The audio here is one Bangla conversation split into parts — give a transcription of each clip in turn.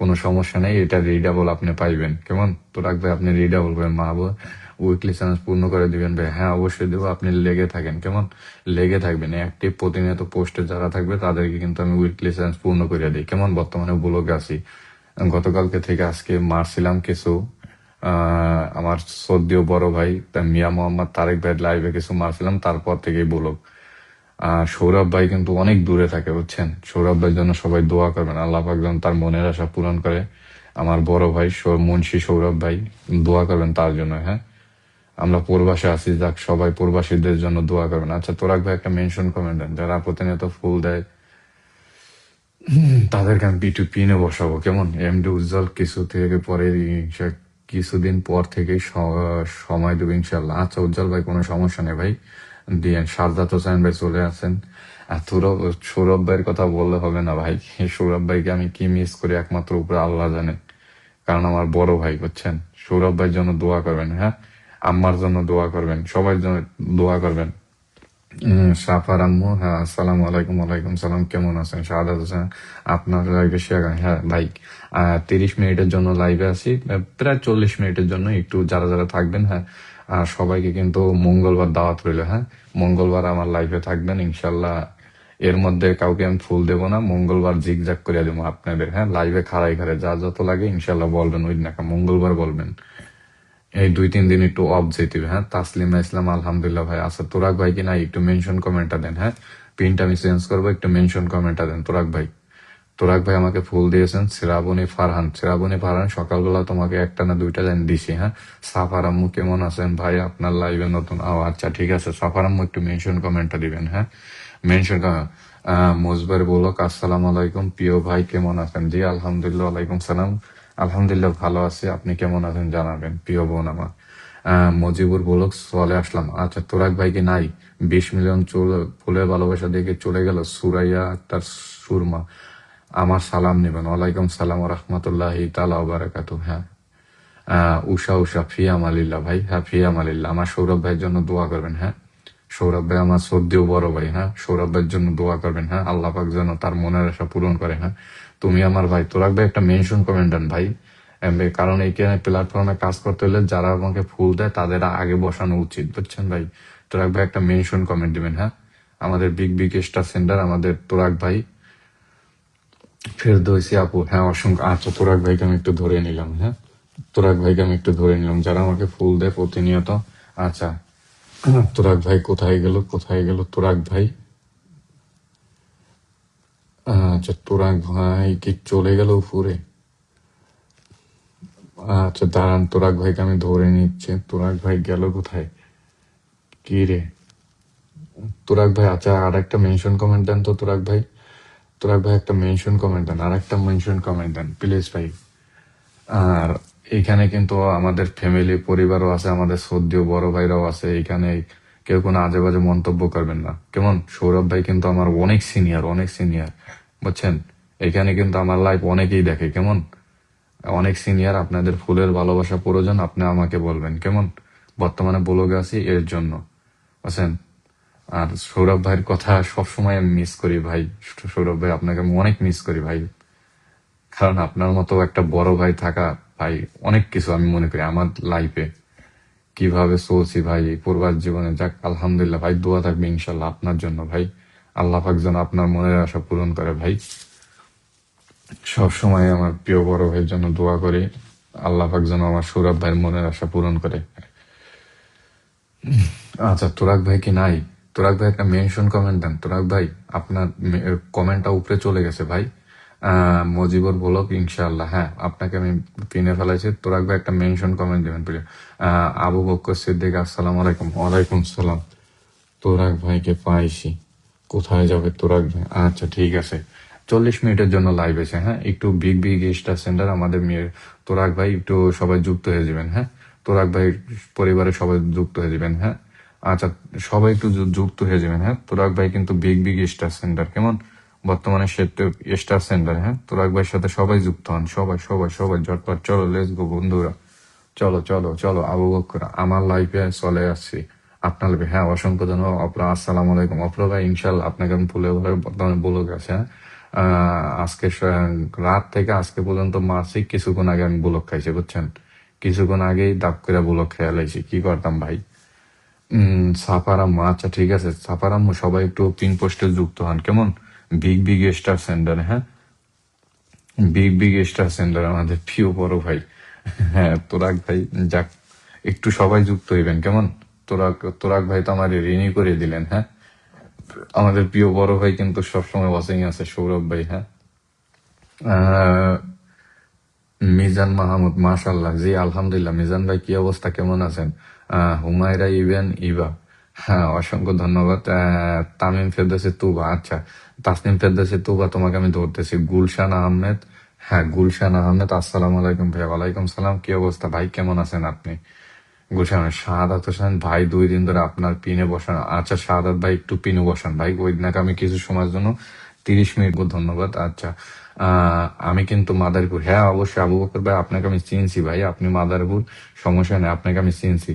কোনো সমস্যা নেই, এটা রিডাবল আপনি পাইবেন। কেমন? তো রাখবে আপনি রিডাবল করে মা উইকলি চ্যালেঞ্জ পূর্ণ করে দিবেন ভাই। হ্যাঁ অবশ্যই দেবো, আপনি লেগে থাকেন। কেমন? লেগে থাকবেন অ্যাক্টিভ প্রতিনিয়ত পোস্টে যারা থাকবে, তাদেরকে কিন্তু আমি উইকলি চ্যালেঞ্জ পূর্ণ করে দিই। কেমন? বর্তমানে ব্লগে আছি। গতকালকে থেকে আজকে মারছিলাম কিছু আমার সদ্যীয় বড় ভাই মিয়া মোহাম্মদ তারেক ভাই লাইভে কিছু মারছিলাম, তারপর থেকেই আর সৌরভ ভাই কিন্তু অনেক দূরে থাকে, বুঝছেন? সৌরভ ভাইয়ের জন্য সবাই দোয়া করবেন, আল্লাহ পাক যেন তার মনের আশা পূরণ করে। আমার বড় ভাই মুন্সি সৌরভ ভাই, দোয়া করবেন তার জন্য হ্যাঁ? আমরা প্রবাসে আছি, যাক, সবাই প্রবাসীদের জন্য দোয়া করবেন। আচ্ছা তোরাক ভাই একটা মেনশন কমেন্ট দেন, যারা প্রতিনিয়ত ফুল দেয় তাদেরকে আমি পিটু পিনে বসাবো, কেমন? এম এমডি উজ্জ্বল কিছু থেকে পরে কিছুদিন পর থেকে সময় দেবো ইনশাল্লাহ। আচ্ছা উজ্জ্বল ভাই, কোনো সমস্যা নেই ভাই। দিয়ে সারদাত হোসেন ভাই চলে আসেন। আর তোরা সৌরভ ভাইয়ের কথা বললে হবে না ভাই। সৌরভ ভাইকে আমি কি মিস করি একমাত্র উপরে আল্লাহ জানে। কারণ আমার বড় ভাই, বুঝছেন? সৌরভ ভাইয়ের জন্য দোয়া করবেন হ্যাঁ? আম্মার জন্য দোয়া করবেন, সবার জন্য দোয়া করবেন। সাফার আম্মু হ্যাঁ আসসালামু আলাইকুম, ওয়ালাইকুম সালাম, কেমন আছেন? শাহাদ হোসেন, আপনার লাইভে শেয়ার হ্যাঁ ভাই। তিরিশ মিনিটের জন্য লাইভে আছি, প্রায় চল্লিশ মিনিটের জন্য একটু যারা যারা থাকবেন হ্যাঁ সবাইকে কিন্তু মঙ্গলবার দাওয়াত রইল হ্যাঁ? মঙ্গলবার আমার লাইফে থাকবেন ইনশাল্লাহ এর মধ্যে কাউকে আমি ফুল দেবো না, মঙ্গলবার জিগজাগ করে দেবো আপনাদের হ্যাঁ? লাইভে খাড়াই খাড়ে যা যত লাগে ইনশাল্লাহ বলবেন, ওই না মঙ্গলবার বলবেন। এই দুই তিন দিন একটু অফ যেতে হ্যাঁ? তাসলিমা ইসলাম, আলহামদুলিল্লাহ ভাই আচ্ছা তোরাক ভাই কি না একটু মেনশন কমেন্টটা দেন হ্যাঁ? পিনটা আমি চেঞ্জ করব, একটু মেনশন কমেন্টটা দেন, তোরাক ভাই। তোরাক ভাই আমাকে ফুল দিয়েছেন, শ্রাবণী ফারহান। শ্রাবণী ফারহান, সকালবেলা তোমাকে একটা না দুইটা লাইন দিছি হ্যাঁ? সাফার আম্মু কেমন আছেন ভাই? আপনার লাইভে নতুন ও আচ্ছা ঠিক আছে। সাফার আম্মু, একটু মেনশন কমেন্টটা দিবেন হ্যাঁ? মেনশন মোজবার বলক, আসসালাম আলাইকুম। প্রিয় ভাই, কেমন আছেন? জি, আলহামদুলিল্লাহ, ওয়ালাইকুম সালাম। আলহামদুলিল্লাহ, ভালো আছি। আপনি কেমন আছেন জানাবেন, প্রিয় বোন আমার। মজিবুর বলক চলে আসলাম। আচ্ছা তোরাক ভাইকে নাই? বিশ মিলিয়ন চুল- ফুলের ভালোবাসা দেখে চলে গেল সুরাইয়া তার সুরমা। আমার সালাম নেবেন। ওয়ালাইকুম সালাম রহমতুল্লাহ তালা বারাকাতু হ্যাঁ। উষা উষা ফিয়াম আলিল্লাহ ভাই। হ্যাঁ ফিয়াম আলিল্লাহ আমার সৌরভ ভাইয়ের জন্য দোয়া করবেন হ্যাঁ। সৌরভ ভাই আমার সর্দিও বড় ভাই হ্যাঁ। সৌরভ ভাইয়ের জন্য দোয়া করবেন হ্যাঁ। আল্লাহ পাক যেন তার মনের আশা পূরণ করে হ্যাঁ। তুমি আমার ভাই, তোরাক ভাই একটা মেনশন কমেন্ট দেন ভাই। কারণ এইখানে প্ল্যাটফর্মে কাজ করতে হলে যারা আমাকে ফুল দেয়, তাদের আগে বসানো উচিত, বুঝছেন ভাই? তোরাক ভাই একটা মেনশন কমেন্ট দিবেন হ্যাঁ। আমাদের বিগ বিগ স্টার সেন্টার আমাদের তোরাক ভাই ফেরদৌসি আপু হ্যাঁ অসংখ্য আচ্ছা তোরাক ভাইকে আমি একটু ধরে নিলাম হ্যাঁ? তোরাক ভাইকে আমি একটু ধরে নিলাম, যারা আমাকে ফুল দেয় প্রতিনিয়ত। আচ্ছা তোরাক ভাই কোথায় গেল কোথায় গেল তোরাক ভাই? আচ্ছা তোরাক ভাই কি চলে গেল উপরে? আচ্ছা দাঁড়ান তোরাক ভাইকে আমি ধরে নিচ্ছি। তোরাক ভাই গেল কোথায়? কি রে? তোরাক ভাই আচ্ছা আর একটা মেনশন কমেন্ট দেন তো তোরাক ভাই। তোরাক ভাই একটা মেনশন কমেন্ট দেন আর একটা মেনশন কমেন্ট দেন প্লিজ ভাই। আর এখানে কিন্তু আমাদের ফ্যামিলি পরিবারও আছে, আমাদের সদ্য বড় ভাইরাও আছে, এখানে কেউ কোনো আজে বাজে মন্তব্য করবেন না। কেমন? সৌরভ ভাই কিন্তু আমার অনেক সিনিয়র অনেক সিনিয়র বুঝছেন? এখানে কিন্তু আমার লাইফ অনেকেই দেখে, কেমন? অনেক সিনিয়র আপনাদের ফুলের ভালোবাসা প্রয়োজন, আপনি আমাকে বলবেন, কেমন? বর্তমানে ব্লগে আছি এর জন্য, বুঝছেন? আর সৌরভ ভাইয়ের কথা সবসময় আমি মিস করি ভাই। সৌরভ ভাই, আপনাকে আমি অনেক মিস করি ভাই। কারণ আপনার মতো একটা বড় ভাই থাকা ভাই অনেক কিছু আমি মনে করি আমার লাইফে কীভাবে চলছি ভাই, এই পূর্বার জীবনে। যাক, আলহামদুলিল্লাহ ভাই, দোয়া থাকবে ইনশাল্লাহ আপনার জন্য ভাই। আল্লাহ পাক যেন আপনার মনের আশা পূরণ করে ভাই। সবসময় আমার প্রিয় বড় ভাইয়ের জন্য দোয়া করি। আল্লাহ পাক যেন আমার সৌরভ ভাইয়ের মনের আশা পূরণ করে। আচ্ছা তোরাক ভাই কি নাই? তোরাক ভাই একটা মেনশন কমেন্ট দেন। তোরাক ভাই, আপনার কমেন্টটা উপরে চলে গেছে ভাই। মজিবর বলক, ইনশাআল্লাহ। হ্যাঁ আপনাকে আমি পিনে ফেলাইছি। তোরাক ভাই একটা মেনশন কমেন্ট দেবেন প্লিজ আবু বক্কর সিদ্দিক, আসসালাম আলাইকুম। ওয়ালাইকুম সালাম। তোরাক ভাইকে পাইছি। কোথায় যাবে তোরাক ভাই? আচ্ছা ঠিক আছে। চল্লিশ মিনিটের জন্য লাইভ এসে হ্যাঁ? একটু বিগ বিগ স্টার সেন্টার আমাদের মেয়ের তোরাক ভাই, একটু সবাই যুক্ত হয়ে যাবেন হ্যাঁ? তোরাক ভাই পরিবারের সবাই যুক্ত হয়ে যাবেন হ্যাঁ? আচ্ছা সবাই একটু যুক্ত হয়ে যাবেন হ্যাঁ? তোরাক ভাই কিন্তু বিগ বিগ স্টার সেন্টার কেমন? বর্তমানে স্টার সেন্টার হ্যাঁ? তোরাক ভাইয়ের সাথে সবাই যুক্ত হন, সবাই সবাই সবাই ঝটপট, চলো লেস গো বন্ধুরা। চলো চলো চলো, আবু বকর, আমার লাইফে চলে আসছি। আপনার লাইফে হ্যাঁ অসংখ্য ধন্যবাদ। অপরা, আসসালামু আলাইকুম। অপরা ভাই ইনশাল্লাহ আপনাকে আমি ফুলে বর্তমানে বলে গেছে হ্যাঁ? আজকে রাত থেকে আজকে পর্যন্ত মাসিক কিছুক্ষণ আগে আমি বুলক খাইছি, বুঝছেন? কিছুক্ষণ আগেই দাপ করে বুলক খেয়াল আইছি কি করতাম ভাই? সাফারাম্মু আচ্ছা ঠিক আছে। সাফারাম্মু সবাই একটু পিন পোস্টে যুক্ত হন, কেমন? বিগ বিগ স্টার সেন্টার হ্যাঁ? বিগ বিগ স্টার সেন্টার আমাদের প্রিয় বড় ভাই। হ্যাঁ তোরাক ভাই, যাক, একটু সবাই যুক্ত হইবেন, কেমন? তোরাক তোরাক ভাই তো আমার ঋণই করে দিলেন হ্যাঁ? আমাদের প্রিয় বড় ভাই কিন্তু সবসময় ওয়াচিং আছে, সৌরভ ভাই হ্যাঁ? মিজান মাহমুদ মাশাল্লাহ জি, আলহামদুলিল্লাহ। মিজান ভাই, কি অবস্থা? কেমন আছেন? হুমায়রা ইভেন ইবা হ্যাঁ অসংখ্য ধন্যবাদ। তামিম ফেরদৌসি তুবা আচ্ছা। তাসনিম ফেরদৌসি তুবা তোমাকে আমি ধরতেছি। গুলশান আহমেদ। হ্যাঁ গুলশান আহমেদ, আসসালামু আলাইকুম ভাই। ওয়ালাইকুম সালাম, কি অবস্থা? ভাই, কেমন আছেন আপনি? গুলশান শাহাদাত হোসেন, ভাই, দুই দিন ধরে আপনার পিনে বসান। আচ্ছা শাহাদাত ভাই, একটু পিনে বসান। ভাই, ওই দিনাকে আমি কিছু সময়ের জন্য তিরিশ মিনিট ধন্যবাদ। আচ্ছা আমি কিন্তু মাদারীপুর হ্যাঁ অবশ্যই আবু বকর ভাই, আপনাকে আমি চিনছি ভাই। আপনি মাদারীপুর সমস্যা নেই, আপনাকে আমি চিনছি।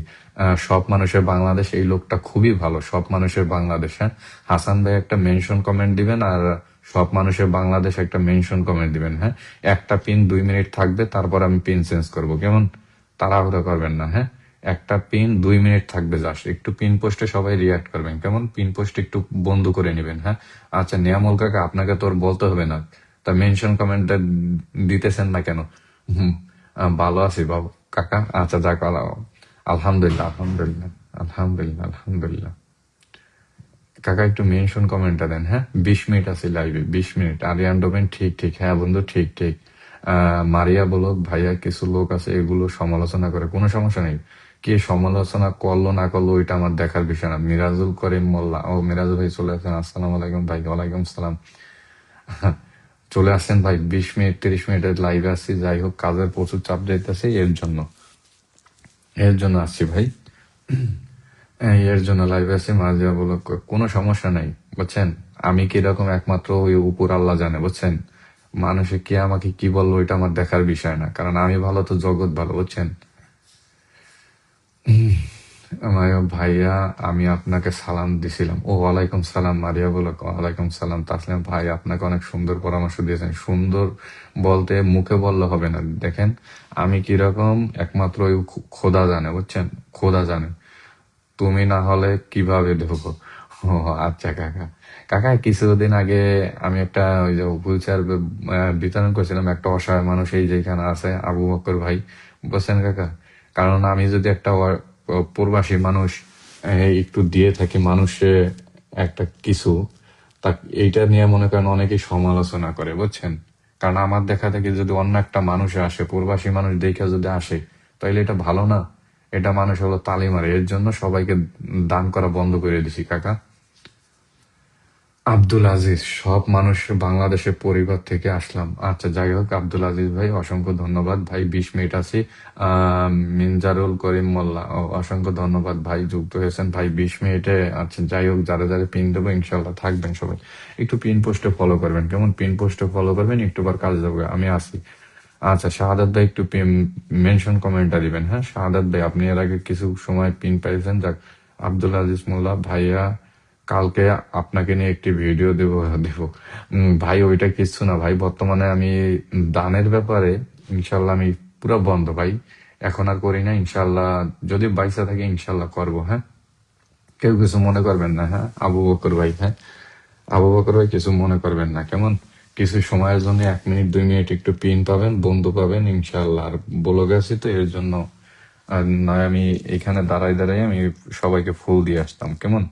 সব মানুষের বাংলাদেশ, এই লোকটা খুবই ভালো, সব মানুষের বাংলাদেশ হ্যাঁ। হাসান ভাই একটা মেনশন কমেন্ট দিবেন আর সব মানুষের বাংলাদেশ একটা মেনশন কমেন্ট দিবেন হ্যাঁ। একটা পিন দুই মিনিট থাকবে, তারপর আমি পিন চেঞ্জ করব। কেমন? তাড়াহুড়ো করবেন না হ্যাঁ। একটা পিন দুই মিনিট থাকবে জাস্ট একটু পিন পোস্টে সবাই রিয়াক্ট করবেন। কেমন? পিন পোস্ট একটু বন্ধ করে নেবেন হ্যাঁ। আচ্ছা নিয়ামল কাকা, আপনাকে তোর বলতে হবে না। তা মেনশন কমেন্টটা দিতেছেন না কেন? ভালো আছি বাবু। কাকা আচ্ছা যাক, আল- আলহামদুলিল্লাহ আলহামদুলিল্লাহ আলহামদুলিল্লাহ আলহামদুলিল্লাহ। কাকা, একটু মেনশন কমেন্টটা দেন হ্যাঁ? বিশ মিনিট আছে লাইভে বিশ মিনিট। আরিয়ান ডোমেন, ঠিক ঠিক। হ্যাঁ বন্ধু, ঠিক ঠিক। মারিয়া বলো ভাইয়া কিছু লোক আছে, এগুলো সমালোচনা করে। কোনো সমস্যা নেই। কে সমালোচনা করল, না করল, ওইটা আমার দেখার বিষয় না। মিরাজুল করিম মোল্লা। ও, মিরাজুল ভাই চলে আসেন। আসসালামু আলাইকুম ভাই, ওয়ালাইকুম সালাম চলে আসছেন ভাই, বিশ মিনিট, তিরিশ মিনিটের লাইভে আসছি যাই হোক, কাজের প্রচুর চাপ যাইতেছে, এর জন্য। এর জন্য আসছি ভাই। এর জন্য লাইভে আসছি মাঝে বলো কোনো সমস্যা নাই, বুঝছেন? আমি কীরকম একমাত্র ওই উপর আল্লাহ জানে, বুঝছেন? মানুষে কে আমাকে কি বলল, ওইটা আমার দেখার বিষয় না, কারণ আমি ভালো তো জগৎ ভালো, বুঝছেন? আমার ভাইয়া, আমি আপনাকে সালাম দিছিলাম। ও, ওয়ালাইকুম সালাম, মারিয়া বলো, ওয়ালাইকুম সালাম, তাসলিম ভাই, আপনাকে অনেক সুন্দর পরামর্শ দিয়েছেন। সুন্দর বলতে মুখে বললে হবে না। দেখেন, আমি কীরকম একমাত্র ওই খোদা জানে, বুঝছেন? খোদা জানে। তুমি না হলে কীভাবে দেখো ও আচ্ছা কাকা। কাকা, কিছুদিন আগে আমি একটা ওই যে হুইল চেয়ার বিতরণ করছিলাম, একটা অসহায় মানুষ এই যেখানে আছে, আবু বকর ভাই। বুঝছেন, কাকা? কারণ আমি যদি একটা প্রবাসী মানুষ একটু দিয়ে থাকে মানুষে একটা কিছু। তা এইটা নিয়ে মনে করেন অনেকেই সমালোচনা করে, বুঝছেন? কারণ আমার দেখা থেকে যদি অন্য একটা মানুষ আসে, প্রবাসী মানুষ দেখে যদি আসে তাহলে এটা ভালো না। এটা মানুষ হলো তালি মারে এর জন্য সবাইকে দান করা বন্ধ করে দিছি, কাকা। আব্দুল আজিজ সব মানুষ বাংলাদেশের পরিবার থেকে আসলাম। আচ্ছা যাই হোক আব্দুল আজিজ ভাই অসংখ্য ধন্যবাদ। ভাই বিশ মিনিট আছি। মিনজারুল করিম মোল্লা ও, অসংখ্য ধন্যবাদ ভাই যুক্ত হয়েছেন। ভাই বিশ মিনিটে আচ্ছা যাই হোক যারা যারা পিন দেবো ইনশাল্লাহ থাকবেন সবাই। একটু পিন পোস্টে ফলো করবেন। কেমন পিন পোস্টে ফলো করবেন? একটু বার কাজ দেবো আমি আসি আচ্ছা শাহাদাত ভাই একটু মেনশন কমেন্টটা দিবেন হ্যাঁ? শাহাদাত ভাই আপনি এর আগে কিছু সময় পিন পাইছেন? যাক আব্দুল আজিজ মোল্লা ভাইয়া কালকে আপনাকে নিয়ে একটি ভিডিও দেব দেব। ভাই, ওইটা কিছু না। ভাই, বর্তমানে আমি দানের ব্যাপারে ইনশাল্লাহ আমি পুরো বন্ধ, ভাই। এখন আর করি না, ইনশাল্লাহ। যদি বাইসা থাকে, ইনশাল্লাহ করব হ্যাঁ? কেউ কিছু মনে করবেন না হ্যাঁ? আবু বকর ভাই হ্যাঁ? আবু বকর ভাই, কিছু মনে করবেন না, কেমন? কিছু সময়ের জন্য এক মিনিট, দুই মিনিট একটু পিন পাবেন, বন্ধু পাবেন, ইনশাল্লাহ। আর বলে গেছি তো, এর জন্য, আর নয়, আমি এখানে দাঁড়াই দাঁড়াই আমি সবাইকে ফুল দিয়ে আসতাম, কেমন?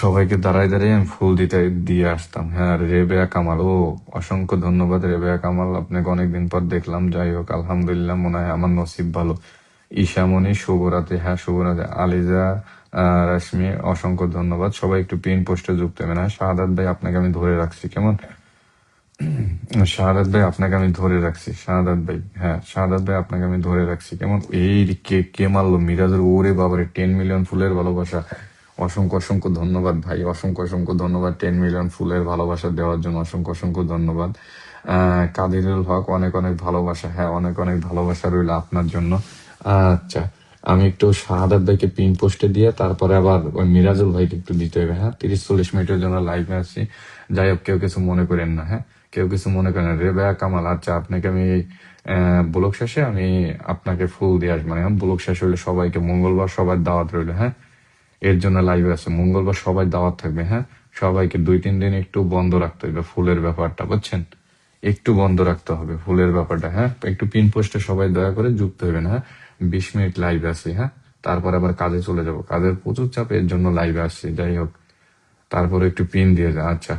সবাইকে দাঁড়াই দাঁড়াই আমি ফুল দিতে, দিয়ে আসতাম। হ্যাঁ রেবেয়া কামাল, ও, অসংখ্য ধন্যবাদ রেবেয়া কামাল। আপনাকে অনেকদিন পর দেখলাম, যাই হোক, আলহামদুলিল্লাহ, মনে হয় আমার নসিব ভালো। ঈশামণি শুভরাতে হ্যাঁ শুভরাতে আলিজা রাশমি, অসংখ্য ধন্যবাদ। সবাই একটু পিন পোস্টে যুক্ত হ্যাঁ শাহাদাত ভাই, আপনাকে আমি ধরে রাখছি। কেমন? শাহাদাত ভাই, আপনাকে আমি ধরে রাখছি, শাহাদাত ভাই। হ্যাঁ শাহাদাত ভাই, আপনাকে আমি ধরে রাখছি। কেমন? এই কে কে মারলো? মিরাজের ওরে বাবারে টেন মিলিয়ন ফুলের ভালোবাসা। অসংখ্য অসংখ্য ধন্যবাদ ভাই, অসংখ্য অসংখ্য ধন্যবাদ। টেন মিলিয়ন ফুলের ভালোবাসা দেওয়ার জন্য অসংখ্য অসংখ্য ধন্যবাদ। কাদিরুল হক, অনেক অনেক ভালোবাসা। হ্যাঁ অনেক অনেক ভালোবাসা রইল আপনার জন্য। আচ্ছা আমি একটু শাহাদাত ভাইকে পিন পোস্টে দিয়ে, তারপরে আবার ওই মিরাজুল ভাইকে একটু দিতে হবে। হ্যাঁ তিরিশ, চল্লিশ মিনিটের জন্য লাইভে আসছি যাই হোক, কেউ কিছু মনে করেন না হ্যাঁ। কেউ কিছু মনে করেন না। রেবেয়া কামাল আচ্ছা আপনাকে আমি ব্লক শেষে আমি আপনাকে ফুল দিয়ে আসব। হ্যাঁ ব্লক শেষ হইলে সবাইকে মঙ্গলবার সবার দাওয়াত রইল হ্যাঁ? এর জন্য লাইভে আছে। মঙ্গলবার সবাই দাওয়াত থাকবে হ্যাঁ? সবাইকে দুই, তিন দিন একটু বন্ধ রাখতে হবে ফুলের ব্যাপারটা, বুঝছেন? একটু বন্ধ রাখতে হবে ফুলের ব্যাপারটা হ্যাঁ? একটু পিন পোস্টে সবাই দয়া করে যুক্ত হবেন হ্যাঁ? বিশ মিনিট লাইভে আসি হ্যাঁ? তারপর আবার কাজে চলে যাব। কাজের প্রচুর চাপ, এর জন্য লাইভে আসছি, যাই হোক। তারপরে একটু পিন দিয়ে যা আচ্ছা।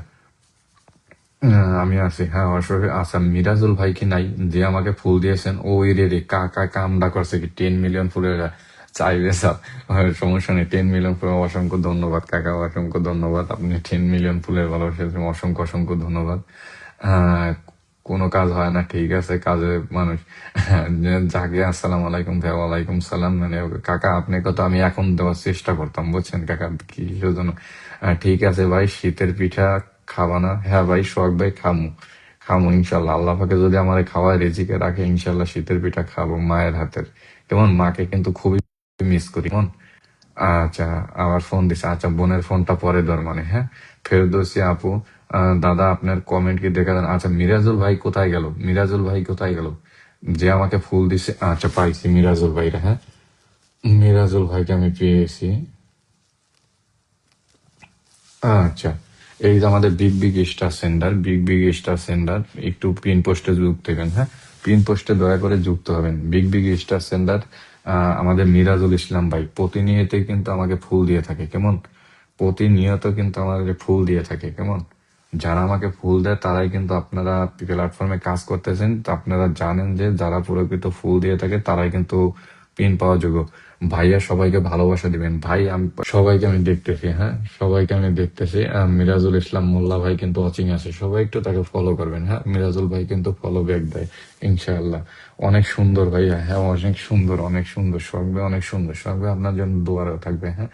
আমি আছি। হ্যাঁ অশোক আচ্ছা মিরাজুল ভাই কি নাই যে আমাকে ফুল দিয়েছেন ওই রে রে কাকা কামডা করছে কি? টেন মিলিয়ন ফুলের চাইবে স্যার। সমস্যা নেই টেন মিলিয়ন ফুলের অসংখ্য ধন্যবাদ কাকা অসংখ্য ধন্যবাদ। আপনি টেন মিলিয়ন ফুলের ভালোবাসা অসংখ্য অসংখ্য ধন্যবাদ। আহ, কোনো কাজ হয় না ঠিক আছে কাজে মানুষ। যাকে আসসালাম আলাইকুম ভাই ওয়ালাইকুম সালাম মানে কাকা আপনাকে তো আমি এখন দেওয়ার চেষ্টা করতাম বুঝছেন কাকা কি জন্য ঠিক আছে ভাই শীতের পিঠা খাবা না? হ্যাঁ ভাই, শখ ভাই, খামু। খামু, ইনশাল্লাহ। আল্লাহ পাকে যদি আমার খাওয়ায়, রেজিকে রাখে, ইনশাল্লাহ শীতের পিঠা খাব মায়ের হাতের। কেমন? মাকে কিন্তু খুবই মিস করি, কেমন? আচ্ছা আবার ফোন দিছে। আচ্ছা বোনের ফোনটা পরে দর মানে হ্যাঁ? ফেরদৌসি আপু দাদা, আপনার কমেন্ট কি দেখা দেন আচ্ছা মিরাজুল ভাই কোথায় গেল? মিরাজুল ভাই কোথায় গেল? যে আমাকে ফুল দিছে আচ্ছা পাইছি মিরাজুল ভাইরা হ্যাঁ? মিরাজুল ভাইকে আমি পেয়েছি। আচ্ছা এই যে আমাদের big big star center big big star center একটু পিন পোস্টে যুক্ত হবেন হ্যাঁ? পিন পোস্টে দয়া করে যুক্ত হবেন। বিগ বিগ স্টার সেন্টার আমাদের মিরাজুল ইসলাম ভাই প্রতিনিয়ত কিন্তু আমাকে ফুল দিয়ে থাকে, কেমন? প্রতিনিয়ত কিন্তু আমাকে ফুল দিয়ে থাকে, কেমন? যারা আমাকে ফুল দেয়, তারাই কিন্তু আপনারা প্ল্যাটফর্মে কাজ করতেছেন, আপনারা জানেন যে যারা প্রকৃত ফুল দিয়ে থাকে, তারাই কিন্তু পিন পাওয়া যোগ্য ভাইয়া সবাইকে ভালোবাসা দিবেন। ভাই, আমি সবাইকে আমি দেখতেছি হ্যাঁ? সবাইকে আমি দেখতেছি মিরাজুল ইসলাম মোল্লা ভাই কিন্তু ওয়াচিং আছে। সবাই একটু তাকে ফলো করবেন হ্যাঁ? মিরাজুল ভাই কিন্তু ফলো ব্যাক দেয়, ইনশাআল্লাহ। অনেক সুন্দর ভাইয়া হ্যাঁ? অনেক সুন্দর অনেক সুন্দর সববে অনেক সুন্দর। সববে আপনার জন্য দোয়ারও থাকবে হ্যাঁ?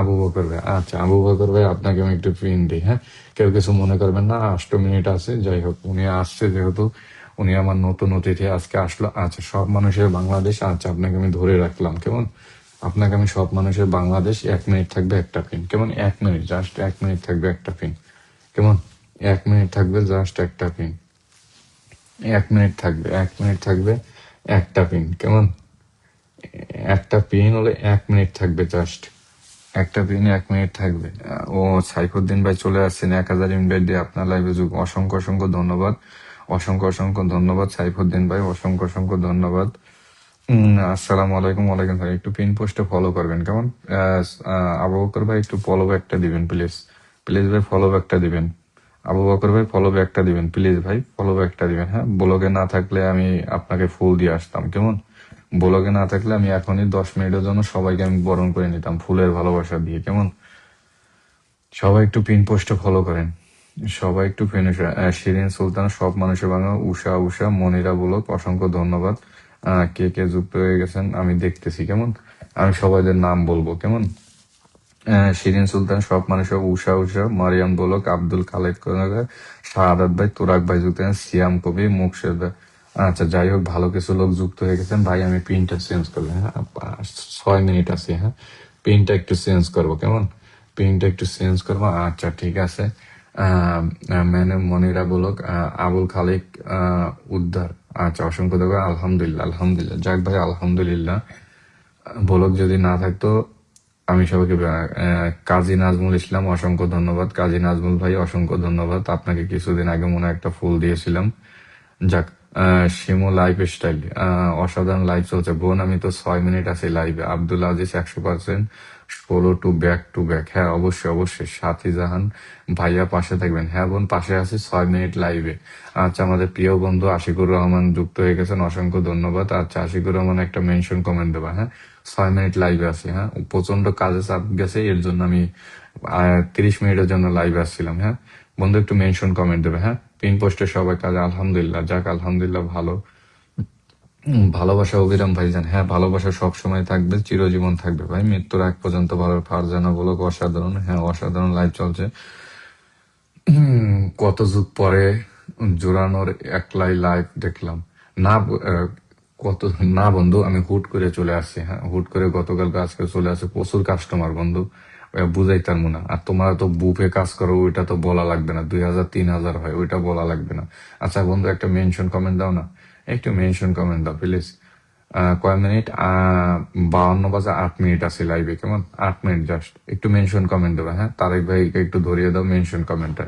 আবু বকর ভাই আচ্ছা আবু বকর ভাই, আপনাকে আমি একটু পিন দিই হ্যাঁ? কেউ কিছু মনে করবেন না, আষ্ট মিনিট আছে, যাই হোক, উনি আসছে যেহেতু। উনি আমার নতুন অতিথি আজকে আসলো আচ্ছা সব মানুষের বাংলাদেশ আচ্ছা আপনাকে আমি ধরে রাখলাম। কেমন? আপনাকে আমি সব মানুষের বাংলাদেশ, এক মিনিট থাকবে একটা পিন কেমন? এক মিনিট জাস্ট এক মিনিট থাকবে একটা পিন কেমন? এক মিনিট থাকবে জাস্ট একটা পিন এক মিনিট থাকবে, এক মিনিট থাকবে, একটা পিন কেমন? একটা পিন হলে এক মিনিট থাকবে জাস্ট একটা পিন এক মিনিট থাকবে। ও সাইফুদ্দিন ভাই চলে আসছেন, এক হাজার ইনভাইট দিয়ে আপনার লাইভে যুগ অসংখ্য অসংখ্য ধন্যবাদ। অসংখ্য অসংখ্য ধন্যবাদ, সাইফুদ্দিন ভাই, অসংখ্য অসংখ্য ধন্যবাদ। আসসালামু আলাইকুম, ওয়ালাইকুম ভাই একটু পিন পোস্টে ফলো করবেন, কেমন? আবু বকর ভাই, একটু ফলো ব্যাকটা দিবেন প্লিজ প্লিজ ভাই ফলো ব্যাকটা দিবেন। আবু বকর ভাই ফলো ব্যাকটা দিবেন প্লিজ ভাই ফলো ব্যাকটা দিবেন হ্যাঁ? ব্লগে না থাকলে আমি আপনাকে ফুল দিয়ে আসতাম, কেমন? ব্লগে না থাকলে আমি এখনই দশ মিনিটের জন্য সবাইকে আমি বরণ করে নিতাম, ফুলের ভালোবাসা দিয়ে, কেমন? সবাই একটু পিন পোস্টে ফলো করেন। সবাই একটু শিরিন সুলতান, সব মানুষের বাংলা উষা উষা, মনিরা বলক অসংখ্য ধন্যবাদ। কে কে যুক্ত হয়ে গেছেন আমি দেখতেছি, কেমন? আমি সবাইদের নাম বলব, কেমন? শিরিন সুলতান, সব মানুষের উষা উষা, মারিয়াম দোলক আব্দুল খালেদ শাহাদাত ভাই তুরাক ভাই যুক্ত সিয়াম কবি, মুকশেদ। আচ্ছা যাই হোক, ভালো কিছু লোক যুক্ত হয়ে গেছেন। ভাই, আমি পিনটা চেঞ্জ করব হ্যাঁ? ছয় মিনিট আছে হ্যাঁ? পিনটা একটু চেঞ্জ করব, কেমন? পিনটা একটু চেঞ্জ করব। আচ্ছা ঠিক আছে। মানে মনিরা বলক আবুল খালিক উদ্ধার। আচ্ছা অসংখ্য দেবো আলহামদুলিল্লাহ আলহামদুলিল্লাহ। যাক ভাই, আলহামদুলিল্লাহ। বলক যদি না থাকতো, আমি সবাইকে কাজী নাজমুল ইসলাম, অসংখ্য ধন্যবাদ। কাজী নাজমুল ভাই, অসংখ্য ধন্যবাদ। আপনাকে কিছুদিন আগে মনে একটা ফুল দিয়েছিলাম। যাক শিমু লাইফ স্টাইল অসাধারণ লাইফ চলছে। বোন, আমি তো ছয় মিনিট আছি লাইভে আব্দুল আজিজ একশো পার্সেন্ট ষোলো টু ব্যাক টু ব্যাক হ্যাঁ অবশ্যই অবশ্যই। সাথী জাহান, ভাইয়া পাশে থাকবেন। হ্যাঁ বোন, পাশে আছি ছয় মিনিট লাইভে আচ্ছা আমাদের প্রিয় বন্ধু আশিকুর রহমান যুক্ত হয়ে গেছেন। অসংখ্য ধন্যবাদ। আচ্ছা আশিকুর রহমান একটা মেনশন কমেন্ট দেবা হ্যাঁ? ছয় মিনিট লাইভে আছি হ্যাঁ? প্রচণ্ড কাজে চাপ গেছে, এর জন্য আমি তিরিশ মিনিটের জন্য লাইভে আসছিলাম হ্যাঁ? বন্ধু, একটু মেনশন কমেন্ট দেবে হ্যাঁ? পিন পোস্টে সবাই কাজে, আলহামদুলিল্লাহ। যাক, আলহামদুলিল্লাহ, ভালো। ভালোবাসা অবিরাম ভাইজান। হ্যাঁ ভালোবাসা সব সময় থাকবে, চিরজীবন থাকবে ভাই। মৃত্যুর আগ পর্যন্ত ভালো ফারজানা বলো অসাধারণ। হ্যাঁ অসাধারণ লাইফ চলছে। কত যুগ পরে জোরানোর একলাই লাইফ দেখলাম। না কত, না বন্ধু, আমি হুট করে চলে আসছি। হ্যাঁ হুট করে গতকাল আজকে চলে আসছে প্রচুর কাস্টমার বন্ধু। বুঝাই তার না আর তোমরা তো বুফে কাজ করো, ওইটা তো বলা লাগবে না। দুই হাজার, তিন হাজার হয়, ওইটা বলা লাগবে না। আচ্ছা বন্ধু, একটা মেনশন কমেন্ট দাও না। একটু মেনশন কমেন্ট দাও প্লিজ কয় মিনিট আহ, বাউন্ন বাজে আট মিনিট আছে লাইভে কেমন? আট মিনিট জাস্ট একটু মেনশন কমেন্ট দেবা হ্যাঁ? তারেক ভাইকে একটু ধরিয়ে দাও মেনশন কমেন্টটা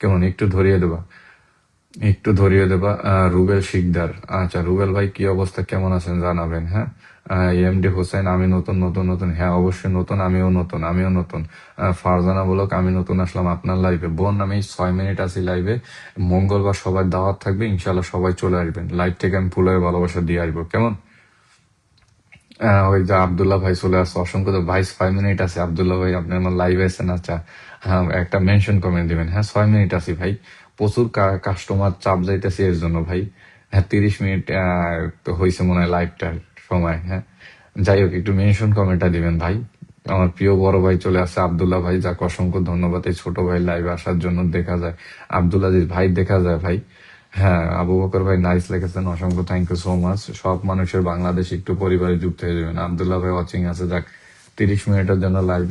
কেমন? একটু ধরিয়ে দেবা। একটু ধরিয়ে দেবা রুবেল শিকদার। আচ্ছা রুবেল ভাই কি অবস্থা? কেমন আছেন? জানাবেন হ্যাঁ? এমডি হোসেন, আমি নতুন নতুন নতুন। হ্যাঁ অবশ্যই নতুন, আমিও নতুন আমিও নতুন। ফারজানা বলক, আমি নতুন আসলাম আপনার লাইভে বোন, আমি ছয় মিনিট আছি লাইভে মঙ্গলবার সবাই দাওয়াত থাকবে ইনশাল্লাহ সবাই চলে আসবেন। লাইভ থেকে আমি ফুলের ভালোবাসা দিয়ে আসব। কেমন? ওই যে আবদুল্লাহ ভাই চলে আসছে, অসংখ্য তো ভাই, ছয় মিনিট আছে। আবদুল্লাহ ভাই, আপনি আমার লাইভ আছেন? আচ্ছা হ্যাঁ একটা মেনশন কমেন্ট দিবেন। হ্যাঁ ছয় মিনিট আছি ভাই। প্রচুর কাস্টমার চাপ যাইতেছে এর জন্য ভাই। হ্যাঁ তিরিশ মিনিট হয়েছে মনে হয় লাইভটার সময় হ্যাঁ? যাই হোক একটু মেনশন কমেন্টটা দিবেন ভাই। আমার প্রিয় বড় ভাই চলে আসছে আবদুল্লাহ ভাই যাকে অসংখ্য ধন্যবাদ এই ছোট ভাই লাইভে আসার জন্য দেখা যায়। আব্দুল ভাই দেখা যায় ভাই। হ্যাঁ আবু বকর ভাই নাইস লিখেছেন অসংখ্য থ্যাংক ইউ সো মাচ সব মানুষের বাংলাদেশ একটু পরিবারে যুক্ত হয়ে যাবেন। আবদুল্লাহ ভাই ওয়াচিং আছে যাক তিরিশ মিনিটের জন্য লাইভ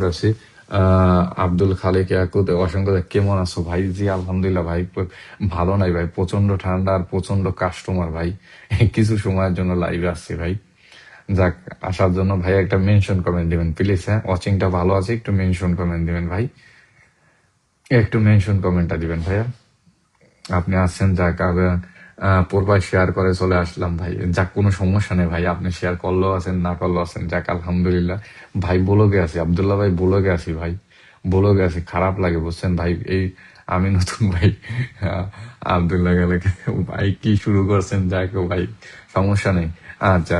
আহ, আব্দুল খালেক ইয়াকুত অসংখ্য কেমন আছো ভাই? জি আলহামদুলিল্লাহ ভাই ভালো নাই ভাই প্রচণ্ড ঠান্ডা আর প্রচণ্ড কাস্টমার ভাই। কিছু সময়ের জন্য লাইভে আসছি ভাই। যাক, আসার জন্য ভাই একটা মেনশন কমেন্ট দিবেন প্লিজ হ্যাঁ? ওয়াচিংটা ভালো আছে, একটু মেনশন কমেন্ট দিবেন ভাই। একটু মেনশন কমেন্টটা দিবেন ভাইয়া। আপনি আসছেন, যাক পূর্বায় শেয়ার করে চলে আসলাম ভাই। যাক, কোনো সমস্যা নেই ভাই, আপনি শেয়ার করলেও আছেন, না করলেও আছেন। যাক, আলহামদুলিল্লাহ। ভাই বলগে আছি আবদুল্লাহ ভাই বলগে আছি ভাই। বলগে আছি খারাপ লাগে, বুঝছেন ভাই? এই আমি নতুন ভাই আবদুল্লাহ গেলে ভাই কি শুরু করছেন? যাক ভাই, সমস্যা নেই। আচ্ছা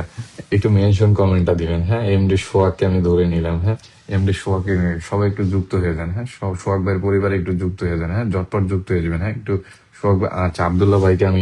একটু মেনশন কমেন্টটা দিবেন হ্যাঁ? এমডি সোয়াককে আমি ধরে নিলাম হ্যাঁ? এমডি সোয়াকে সবাই একটু যুক্ত হয়ে যান হ্যাঁ? সব সোয়াক ভাইয়ের পরিবারে একটু যুক্ত হয়ে যান হ্যাঁ? জটপট যুক্ত হয়ে যাবেন হ্যাঁ? একটু ভাই- আচ্ছা আবদুল্লাহ ভাইকে আমি